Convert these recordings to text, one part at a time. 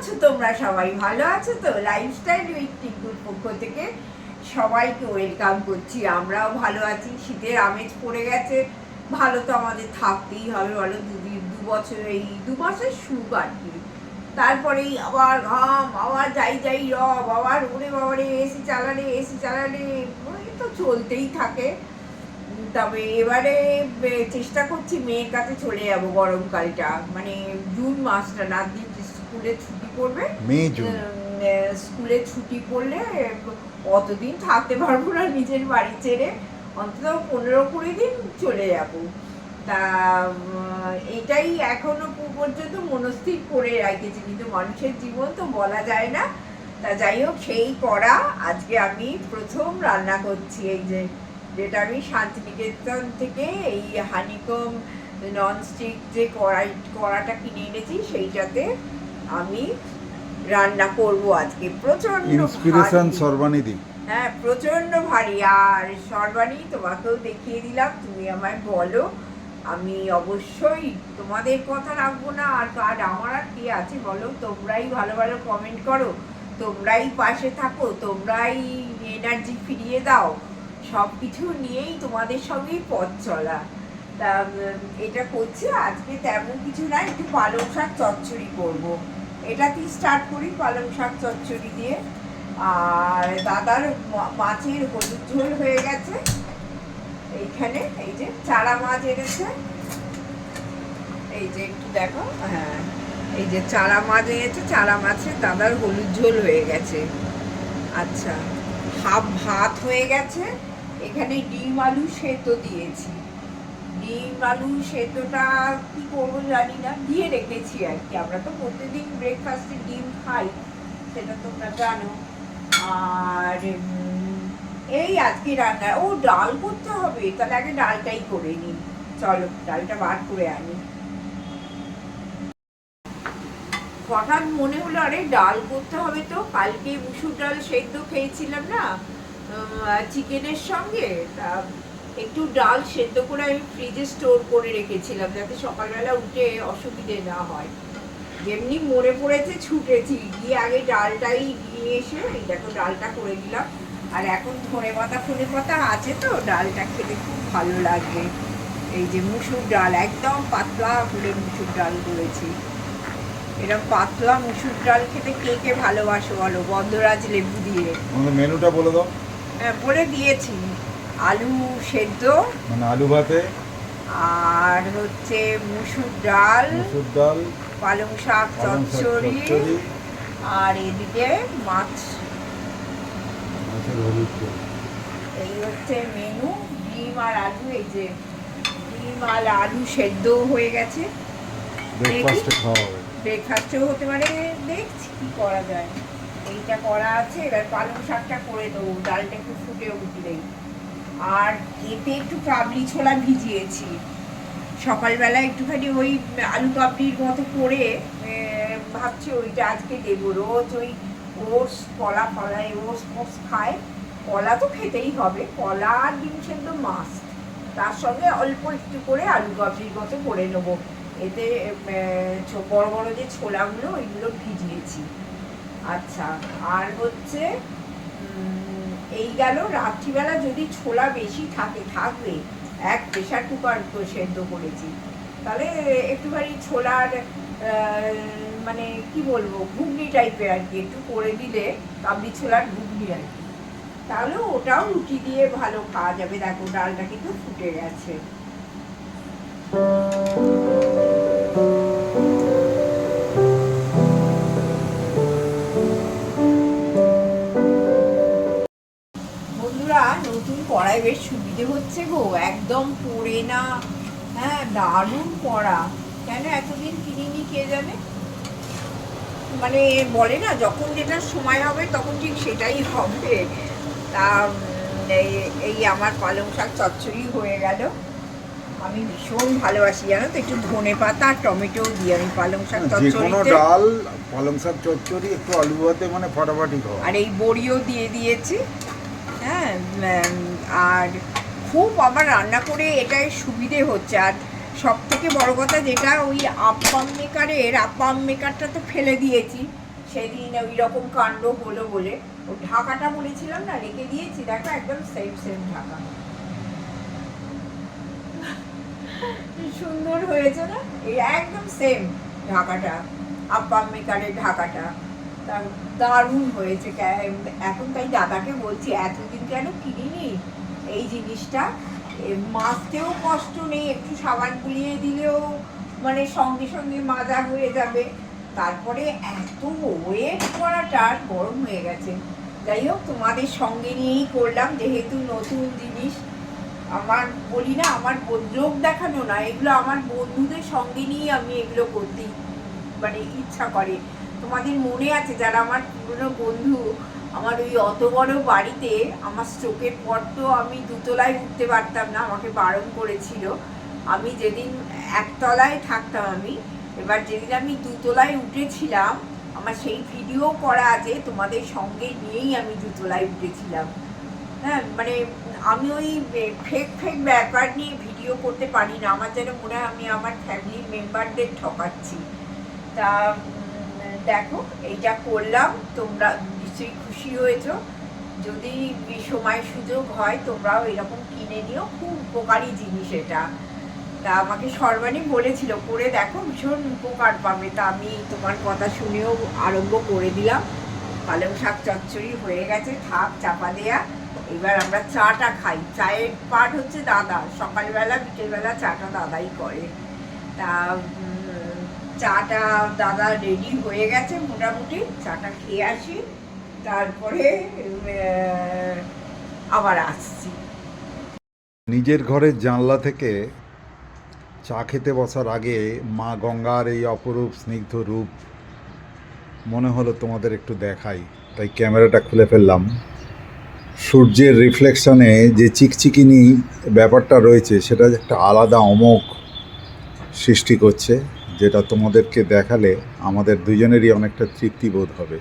আছো তোমরা সবাই? ভালো আছো তো? লাইফস্টাইল উইথ টিকুর পক্ষ থেকে সবাইকে ওয়েলকাম করছি। আমরাও ভালো আছি। শীতের আমেজ পড়ে গেছে। ভালো তো আমাদের থাকতেই হবে, বলো। দুদিন দু বছর এই, দু মাসের সুখ আর কি। তারপরেই আবার ঘাম, আবার যাই যাই রব, আবার ওরে বাবারে এসি চালালে এসি চালালে, ওই তো চলতেই থাকে। তবে এবারে চেষ্টা করছি মেয়ের কাছে চলে যাব গরমকালটা। মানে জুন মাসটা না স্কুলে ছুটি পড়বে মে জুন। স্কুলে ছুটি পড়লে অতদিন থাকতে পারব না নিজের বাড়ি ছেড়ে। অন্তত পনেরো কুড়ি দিন চলে যাব। তা এটাই এখনও পর্যন্ত মনস্থির করে রাখেছি। কিন্তু মানুষের জীবন তো বলা যায় না। তা যাই হোক সেই করা আজকে আমি প্রথম রান্না করছি। এই যে যেটা আমি শান্তিনিকেতন থেকে এই হানিকম ননস্টিক যে কড়াই কড়াটা কিনে এনেছি সেইটাতে আমি রান্না করব আজকে প্রচণ্ড ইন্সপিরেশন সর্বানিধি হ্যাঁ প্রচণ্ড ভারী। আর সর্বাণী তোমাকেও দেখিয়ে দিলাম তুমি আমায় বলো। আমি অবশ্যই তোমাদের কথা রাখব না। আর কার আমার আর কি আছে বলো? তোমরাই ভালো ভালো কমেন্ট করো। তোমরাই পাশে থাকো। তোমরাই এনার্জি ফিরিয়ে দাও। সব কিছু নিয়েই তোমাদের সঙ্গেই পথ চলা। তা এটা করছি। আজকে তেমন কিছু না একটু পালং শাক চচ্চড়ি করব। এটাতেই স্টার্ট করি, পালং শাক চচ্চড়ি দিয়ে। আর দাদার মাছের হলুদ ঝোল হয়ে গেছে। এইখানে, এই যে চারা মাছ এনেছে। এই যে একটু দেখো হ্যাঁ এই যে চারা মাছ এনেছে, চারা মাছের দাদার হলুদ ঝোল হয়ে গেছে। আচ্ছা হাফ ভাত হয়ে গেছে। এখানে ডিম আলু সেদ্ধ দিয়েছি। ডিম আলু সেদ্ধটা কি করব জানি না, দিয়ে রেখেছি আর কি। আমরা তো প্রতিদিন ব্রেকফাস্টে ডিম খাই, সেটা তোমরা জানো। আর এই আজকে রান্না, ও ডাল করতে হবে, তাহলে আগে ডালটাই করে নিই। চলো, ডালটা বার করে আনি। হঠাৎ মনে হলো, আরে ডাল করতে হবে তো, কালকে মুসুর ডাল সেদ্ধ খেয়েছিলাম না চিকেনের সঙ্গে, তা একটু ডাল সেদ্ধ করে আমি ফ্রিজে স্টোর করে রেখেছিলাম যাতে সকালবেলা উঠে অসুবিধে না হয়। যেমনি মনে পড়েছে ছুটেছি গিয়ে আগে ডালটাই নিয়ে এসে এই দেখো ডালটা করে দিলাম। আর এখন ধনে পাতা ফোনে পাতা আছে তো ডালটা খেতে খুব ভালো লাগবে এই যে মুসুর ডাল একদম পাতলা করে মুসুর ডাল করেছি। এরকম পাতলা মুসুর ডাল খেতে কে কে ভালোবাসো বলো? বন্ধরাজ লেবু দিয়ে। মেনুটা বলে দাও। হ্যাঁ, বলে দিয়েছি। আলু সেদ্ধ। মানে আলু ভাতে। আর হচ্ছে মুসুর ডাল। মসুর ডাল। পালং শাক চচ্চড়ি। আর এদিকে মাছ। এই হচ্ছে মেনু। ডিম আর আলু এই যে ডিম আর আলু সেদ্ধ হয়ে গেছে। ব্রেকফাস্টে খাওয়া হবে। ব্রেকফাস্টেও হতে পারে। দেখছি কি করা যায়। এইটা করা আছে। এবার পালং শাকটা করে দেবো। ডালটা একটু ফুটে উঠলেই। আর এতে একটু কাবলি ছোলা ভিজিয়েছি। সকালবেলা একটুখানি ওই আলু কাবলির মতো করে ভাবছি ওইটা আজকে দেবো। রোজ ওই ওটস, কলা ফলা ওটস ফোটস খায়। কলা তো খেতেই হবে, কলা আর ডিম সেদ্ধ মাছ তার সঙ্গে অল্প একটু করে আলু কাবলির মতো করে নেব। এতে বড় বড় যে ছোলাগুলো, ওইগুলো ভিজিয়েছি। আচ্ছা আর হচ্ছে এই গেল, রাত্রিবেলা যদি ছোলা বেশি থাকে, থাকবে, এক প্রেশার কুকার সেদ্ধ করেছি। তাহলে একটুখানি ছোলার মানে কি বলব, ঘুগনি টাইপের আর কি, একটু করে দিলে, কাবলি ছোলার ঘুগনি আর কি। তাহলে ওটাও রুটি দিয়ে ভালো খাওয়া যাবে। দেখো, ডালটা কিন্তু ফুটে গেছে। কড়াই বেশ সুবিধে হচ্ছে গো একদম পড়ে না। হ্যাঁ দারুণ কড়া। কেন এতদিন কিনিনি কে জানে? মানে বলে না যখন যেটা সময় হবে তখন ঠিক সেটাই হবে। তা এই- আমার পালং শাক চচ্চড়ি হয়ে গেল। আমি ভীষণ ভালোবাসি জানো তো? একটু ধনে পাতা আর টমেটো দিই আমি পালং শাক চচ্চড়ি কোনো ডাল পালং শাক চচ্চড়ি একটু আলু ভাতে মানে ফাটাফাটি খাওয়া। আর এই বড়িও দিয়ে দিয়েছি। হ্যাঁ আর খুব আমার রান্না করে এটাই সুবিধে হচ্ছে। আর সব থেকে বড় কথা যেটা, ওই আপ্পাম মেকারের আপ্পাম মেকারটা তো ফেলে দিয়েছি। সেদিন ওই রকম কাণ্ড হলো বলে। ও ঢাকাটা বলেছিলাম না, রেখে দিয়েছি। দেখো, একদম সেম সেম ঢাকা। সুন্দর হয়েছে না? একদম সেম ঢাকাটা আপ্পাম মেকারের ঢাকাটা। দারুণ হয়েছে। এখন তাই দাদাকে বলছি, এতদিন কেন কিনিনি। এই জিনিসটা। মাজতেও কষ্ট নেই, একটু সাবান গুলিয়ে দিলেও মানে সঙ্গে সঙ্গে মাজা হয়ে যাবে। তারপরে এত ওয়েট করাটা গরম হয়ে গেছে। যাই হোক, তোমাদের সঙ্গে নিয়েই করলাম, যেহেতু নতুন জিনিস। আমার বলি না, আমার লোক দেখানো না, এগুলো আমার বন্ধুদের সঙ্গে নিয়ে আমি এগুলো করতে মানে ইচ্ছা করে। তোমাদের মনে আছে যারা আমার পুরনো বন্ধু আমার ওই অত বড় বাড়িতে আমার স্ট্রোকের পর তো আমি দুতলায় উঠতে পারতাম না, আমাকে বারণ করেছিল। আমি যেদিন একতলায় থাকতাম আমি, এবার যেদিন আমি দুতলায় উঠেছিলাম, আমার সেই ভিডিও করা আছে, তোমাদের সঙ্গে নিয়েই আমি দুতলায় উঠেছিলাম। হ্যাঁ মানে আমি ওই ফেক ফেক ব্যাপার নিয়ে ভিডিও করতে পারি না, আমার যেন মনে হয় আমি আমার ফ্যামিলি মেম্বারদের ঠকাচ্ছি। তা দেখো, এইটা করলাম, তোমরা নিশ্চয়ই খুশি হয়েছো। যদি সময় সুযোগ হয়, তোমরাও এরকম কিনে নিও। খুব উপকারী জিনিস এটা। তা আমাকে সর্বাণী বলেছিল করে দেখো, ভীষণ উপকার পাবে। তা আমি তোমার কথা শুনেও আরম্ভ করে দিলাম। পালং শাক চচ্চড়ি হয়ে গেছে, থাক, চাপা দেয়া। এবার আমরা চাটা খাই। চায়ের পার্ট হচ্ছে দাদা। সকালবেলা, বিকেলবেলা চাটা দাদাই করে। তা চাটা দাদা রেডি হয়ে গেছে মোটামুটি। চাটা খেয়ে আসি। তারপরে আবার আসছি। নিজের ঘরের জানলা থেকে চা খেতে বসার আগে মা গঙ্গার এই অপরূপ স্নিগ্ধ রূপ মনে হলো তোমাদের একটু দেখাই। তাই ক্যামেরাটা খুলে ফেললাম। সূর্যের রিফ্লেকশনে যে চিকচিকিনি ব্যাপারটা রয়েছে, সেটা একটা আলাদা অমোঘ সৃষ্টি করছে, যেটা তোমাদেরকে দেখালে আমাদের দুজনেরই অনেকটা তৃপ্তি বোধ হবে।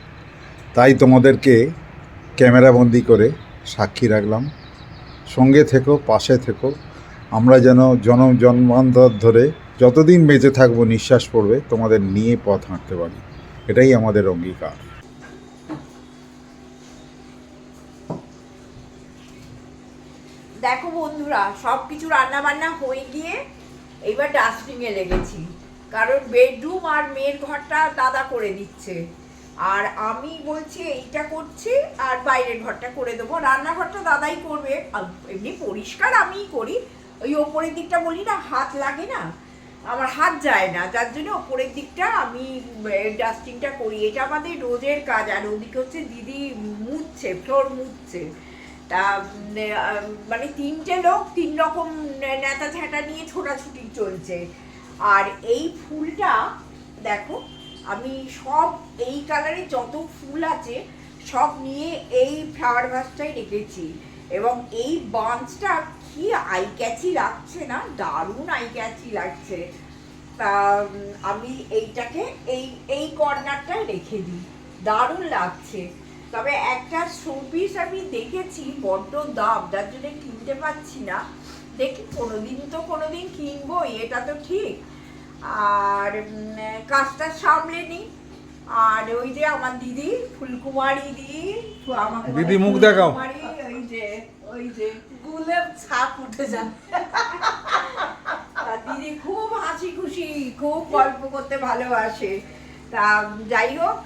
তাই তোমাদেরকে ক্যামেরাবন্দি করে সাক্ষী রাখলাম। সঙ্গে থেকো, পাশে থেকো। আমরা যেন জনম জন্মান্তর ধরে যতদিন বেঁচে থাকব, নিঃশ্বাস পড়বে, তোমাদের নিয়ে পথ হাঁটতে পারি। এটাই আমাদের অঙ্গীকার। দেখো বন্ধুরা সব কিছু রান্না বান্না হয়ে গিয়ে এইবার ডাস্টবিনে লেগেছি। কারণ বেডরুম আর মেয়ের ঘরটা দাদা করে দিচ্ছে। আর আমি বলছি এইটা করছি আর বাইরের ঘরটা করে দেবো। রান্নাঘরটা দাদাই করবে। এমনি পরিষ্কার আমিই করি। ওই ওপরের দিকটা বলি না, হাত লাগে না, আমার হাত যায় না। যার জন্য ওপরের দিকটা আমি ডাস্টিংটা করি। এটা আমাদের রোজের কাজ। আর ওদিকে হচ্ছে দিদি মুছছে ফ্লোর মুছছে। তা মানে তিনটে লোক, তিন রকম নেতা ঝাঁটা নিয়ে ছোটাছুটি চলছে। আর এই ফুলটা, দেখো আমি সব এই কালারে যত ফুল আছে, সব নিয়ে এই ফ্লাওয়ার ভাসটাই রেখেছি। এবং এই বাঞ্চটা কি আই ক্যাচি লাগছে না? দারুণ আই ক্যাচি লাগছে। তা আমি এইটাকে এই এই কর্নারটায় রেখে দিই। দারুণ লাগছে। তবে একটা শোপিস আমি দেখেছি, বড্ড দাম, যার জন্য কিনতে পারছি না। দেখি কোনোদিন তো কোনোদিন কিনবো এটা তো ঠিক। আর কাজটা সামলে নিই আর ওই যে আমার দিদি ফুলকুমারী দিদি বলে দিদি, মুখ দেখাও। ওই যে ওই যে গুলে ছাপ উঠে যাবে দিদি খুব হাসি খুশি খুব গল্প করতে ভালোবাসে। তা যাই হোক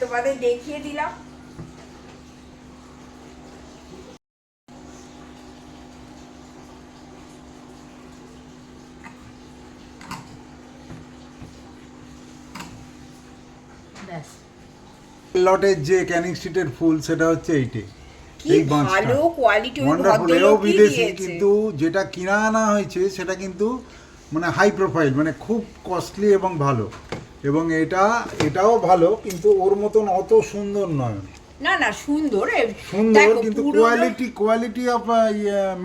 তোমাদের দেখিয়ে দিলাম। ব্যাস। লটের যে ক্যানিং স্ট্রিটের ফুল সেটা হচ্ছে এইটে। এই ভালো কোয়ালিটি ওই ওয়ান্ডারফুল এও বিদেশি কিন্তু যেটা কিনা আনা হয়েছে সেটা কিন্তু মানে হাই প্রোফাইল মানে খুব কস্টলি এবং ভালো। এবং এটা এটাও ভালো কিন্তু ওর মতন অত সুন্দর নয়। না না সুন্দর। সুন্দর কিন্তু quality quality of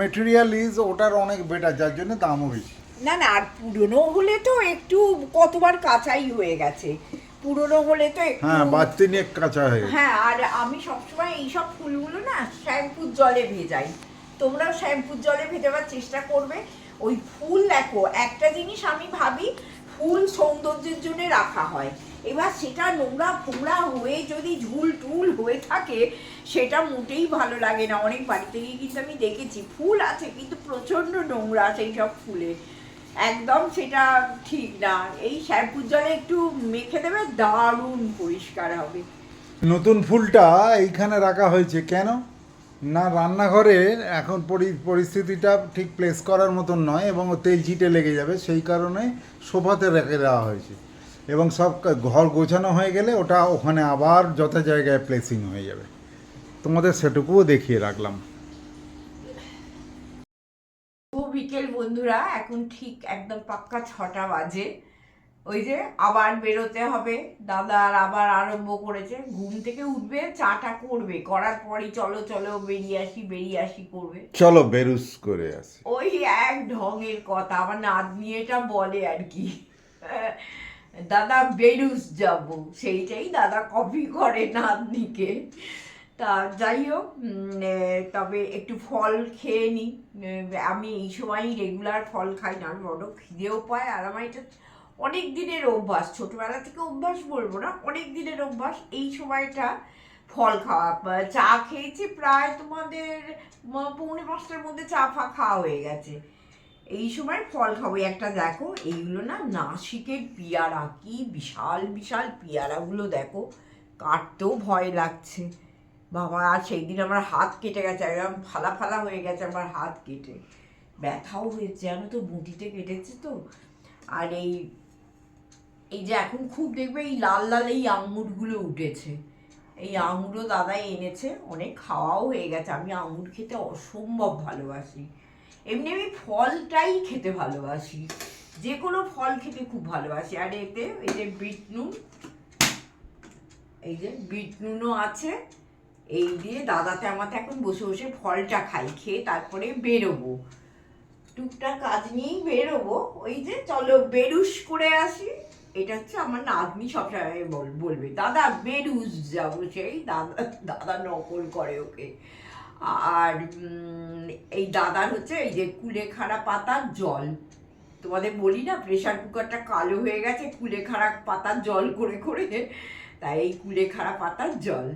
material is ওটার অনেক বেটার যার জন্য দামও বেশি। না না আর পুরনো হলে তো একটু কতবার কাঁচাই হয়ে গেছে। পুরনো হলে তো হ্যাঁ বাড়তি নিয়ে কাঁচা হয়ে হ্যাঁ আর আমি সবসময় এইসব ফুলগুলো না শ্যাম্পুর জলে ভেজাই। তোমরাও শ্যাম্পুর জলে ভেজাবার চেষ্টা করবে। ওই ফুল দেখো একটা জিনিস আমি ভাবি ফুল সৌন্দর্যের জন্য রাখা হয়। এবার সেটা নোংরা ফোংরা হয়ে যদি ঝুল টুল হয়ে থাকে সেটা মোটেই ভালো লাগে না। অনেক বাড়িতে গিয়ে কিন্তু আমি দেখেছি ফুল আছে কিন্তু প্রচণ্ড নোংরা সেই সব ফুলে। একদম সেটা ঠিক না। এই শ্যাম্পুর জলে একটু মেখে দেবে, দারুণ পরিষ্কার হবে। নতুন ফুলটা এইখানে রাখা হয়েছে। কেন? না, রান্নাঘরে এখন পরি- পরিস্থিতিটা ঠিক প্লেস করার মতন নয় এবং তেল চিটে লেগে যাবে, সেই কারণে সোফাতে রেখে দেওয়া হয়েছে। এবং সব ঘর গোছানো হয়ে গেলে ওটা ওখানে আবার যথা জায়গায় প্লেসিং হয়ে যাবে। তোমাদের সেটুকুও দেখিয়ে রাখলাম। বিকেল বন্ধুরা এখন ঠিক একদম পাক্কা ছটা বাজে। ওই যে আবার বেরোতে হবে দাদার আবার আরম্ভ করেছে। ঘুম থেকে উঠবে চাটা করবে করার পরই চলো চলো বেরিয়ে আসি বেরিয়ে আসি করবে। চলো বেরুস করে আসি। ওই এক ঢঙের কথা আমার নাতনি এটা বলে আর কি। দাদা বেরুস যাব। সেইটাই দাদা কপি করে নাতনিকে। তা যাই হোক তবে একটু ফল খেয়ে নিই আমি এই সময়ই রেগুলার ফল খাই, না আমি বড় খিদেও পায়। আর আমার এটা অনেক দিনের অভ্যাস, ছোটোবেলা থেকে অভ্যাস বলব না, অনেক দিনের অভ্যাস। এই সময়টা ফল খাওয়া চা খেয়েছি প্রায় তোমাদের পৌনে পাঁচটার মধ্যে চা ফা খাওয়া হয়ে গেছে। এই সময় ফল খাব। একটা দেখো, এইগুলো না নাসিকের পিয়ারা, কি বিশাল বিশাল পিয়ারাগুলো দেখো। কাটতেও ভয় লাগছে। বাবা আর সেই দিন আমার হাত কেটে গেছে, একদম ফালা ফালা হয়ে গেছে আমার হাত কেটে। ব্যথাও হয়েছে, জানো তো, মুটিতে কেটেছে তো। আর এই এই যে এখন খুব দেখবে এই লাল লাল এই আঙুরগুলো উঠেছে। এই আঙুরও দাদাই এনেছে, অনেক খাওয়াও হয়ে গেছে। আমি আঙুর খেতে অসম্ভব ভালোবাসি। এমনি আমি ফলটাই খেতে ভালোবাসি। যে কোনো ফল খেতে খুব ভালোবাসি। আর এতে, এই যে বিট নুন, এই যে বিট নুনও আছে। এই দিয়ে দাদাতে আমাতে এখন বসে বসে ফলটা খাই, খেয়ে তারপরে বেরোবো। টুকটাক কাজ নিয়েই বেরোবো। ওই যে চলো বেরুস করে আসি। এটা হচ্ছে আমার নাতনি সবসময় বল- বলবে, দাদা, বেরুস যাব সেই, দাদা দাদা নকল করে ওকে। আর এই দাদার হচ্ছে এই যে কুলেখাড়া পাতার জল। তোমাদের বলি না প্রেশার কুকারটা কালো হয়ে গেছে, কুলেখাড়া পাতার জল করে করে, তাই এই কুলেখাড়া পাতার জল।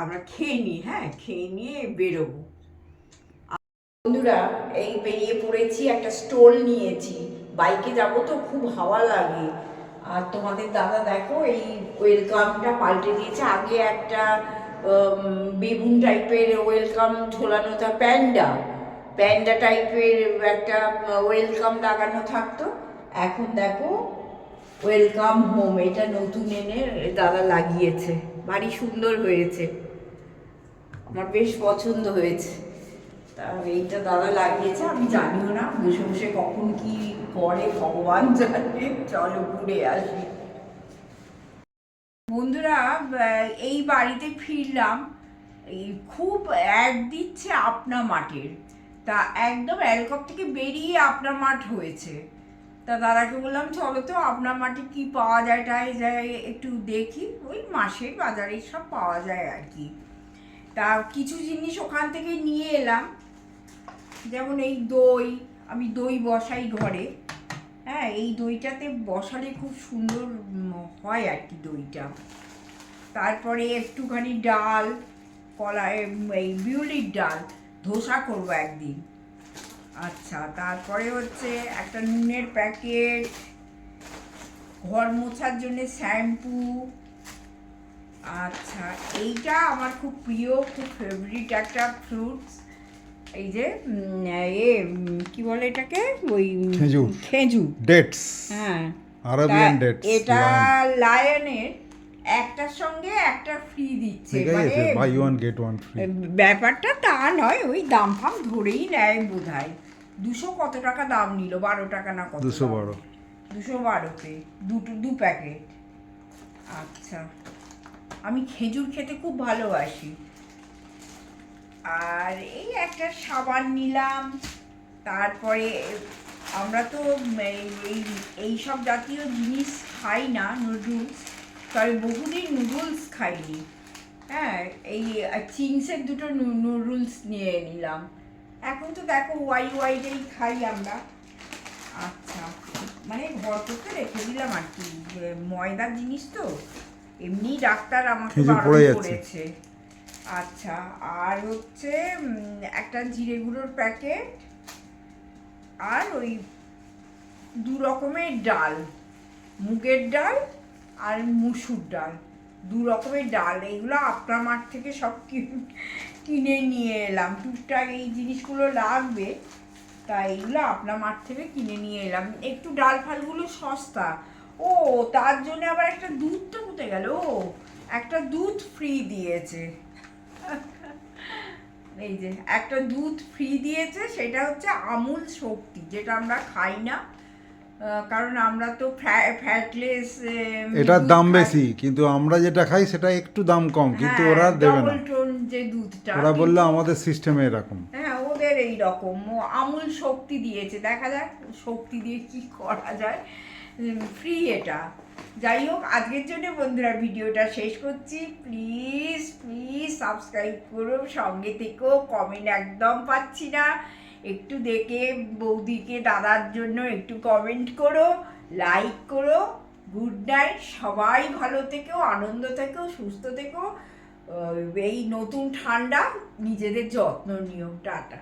আমরা খেয়ে নিই হ্যাঁ খেয়ে নিয়ে বেরোবো। বন্ধুরা, এই বেরিয়ে পড়েছি, একটা স্টোল নিয়েছি। বাইকে যাব তো খুব হাওয়া লাগে। আর তোমাদের দাদা দেখো, এই ওয়েলকামটা পাল্টে দিয়েছে। আগে একটা বেগুন টাইপের ওয়েলকাম ঝোলানো থা প্যান্ডা। প্যান্ডা টাইপের একটা ওয়েলকাম লাগানো থাকতো। এখন দেখো, ওয়েলকাম হোম, এটা নতুন এনে দাদা লাগিয়েছে। ভারী সুন্দর হয়েছে। আমার বেশ পছন্দ হয়েছে। তা এইটা দাদা লাগিয়েছে, আমি জানিও না, বসে বসে কখন কি করে, ভগবান জানে। চলো ঘুরে আসি। বন্ধুরা এই বাড়িতে ফিরলাম। এই খুব অ্যাড দিচ্ছে আপনা মাঠের তা একদম অ্যালকপ থেকে বেরিয়ে আপনা মাঠ হয়েছে। তা দাদাকে বললাম, চলো তো আপনার মাঠে কি পাওয়া যায়, টাই যায়, একটু দেখি। ওই মাসের বাজারে সব পাওয়া যায় আর কি। তা কিছু জিনিস ওখান থেকে নিয়ে এলাম। যেমন এই দই, আমি দই বসাই ঘরে। হ্যাঁ এই দইটাতে বসালে খুব সুন্দর হয় আর কি দইটা। তারপরে একটুখানি ডাল, কলা এই বিউলির ডাল, ধোসা করব একদিন। আচ্ছা তারপরে হচ্ছে একটা নুনের প্যাকেট, ঘর মোছার জন্যে শ্যাম্পু আচ্ছা এইটা আমার খুব প্রিয় খুব ফেভারিট একটা ফ্রুটস এই যে এ কি বলে এটাকে? ওই খেজুর। খেজুর ডেটস হ্যাঁ। আরবিয়ান ডেটস এটা লায়নের একটার সঙ্গে একটা ফ্রি দিচ্ছে। মানে buy one get one free ব্যাপারটা তা নয় ওই দাম ফাম ধরেই নেয় বোধ হয় দুশো কত টাকা দাম নিল? বারো টাকা না কত দুশো বারো। দুশো বারোতে দুটো দু প্যাকেট। আচ্ছা। আমি খেজুর খেতে খুব ভালোবাসি। আর এই একটা সাবান নিলাম, তারপরে আমরা তো এই- এই সব জাতীয় জিনিস খাই না নুডলস তবে বহুদিন নুডলস খাইনি। হ্যাঁ এই চিংসের দুটো নুডলস নিয়ে নিলাম। এখন তো দেখো ওয়াই ওয়াইটাই খাই আমরা। আচ্ছা মানে ঘর করতে রেখে দিলাম আর কি, ময়দার জিনিস তো। এমনি ডাক্তার আমাকে বারণ করেছে। আচ্ছা আর হচ্ছে একটা জিরে গুঁড়োর প্যাকেট আর ওই দু রকমের ডাল মুগের ডাল আর মুসুর ডাল দু রকমের ডাল। এগুলো আপনার মাঠ থেকে সব কিনে নিয়ে এলাম। টুকটাক এই জিনিসগুলো লাগবে তাই এগুলো আপনার মাঠ থেকে কিনে নিয়ে এলাম। একটু ডাল ফালগুলো সস্তা ও তার জন্য আবার একটা দুধটা কোথায় গেল একটা দুধ ফ্রি দিয়েছে। এই যে একটা দুধ ফ্রি দিয়েছে সেটা হচ্ছে আমুল শক্তি যেটা আমরা খাই না। কারণ আমরা তো ফ্যাটলেস এটার দাম বেশি কিন্তু আমরা যেটা খাই সেটা একটু দাম কম কিন্তু ওরা দেবে না। যে দুধটা ওরা বলল আমাদের সিস্টেমে এরকম। হ্যাঁ ওদের এই রকম আমুল শক্তি দিয়েছে। দেখা যাক শক্তি দিয়ে কি করা যায়। ফ্রি এটা। যাই হোক, আজকের জন্য বন্ধুরা ভিডিওটা শেষ করছি। প্লিজ প্লিজ সাবস্ক্রাইব করো। সঙ্গে থেকেও কমেন্ট একদম পাচ্ছি না। একটু দেখে বৌদিকে, দাদার জন্য একটু কমেন্ট করো লাইক করো। গুড নাইট সবাই ভালো থেকেও আনন্দ থেকেও সুস্থ থেকেও এই নতুন ঠান্ডা, নিজেদের যত্ন নিও। টাটা।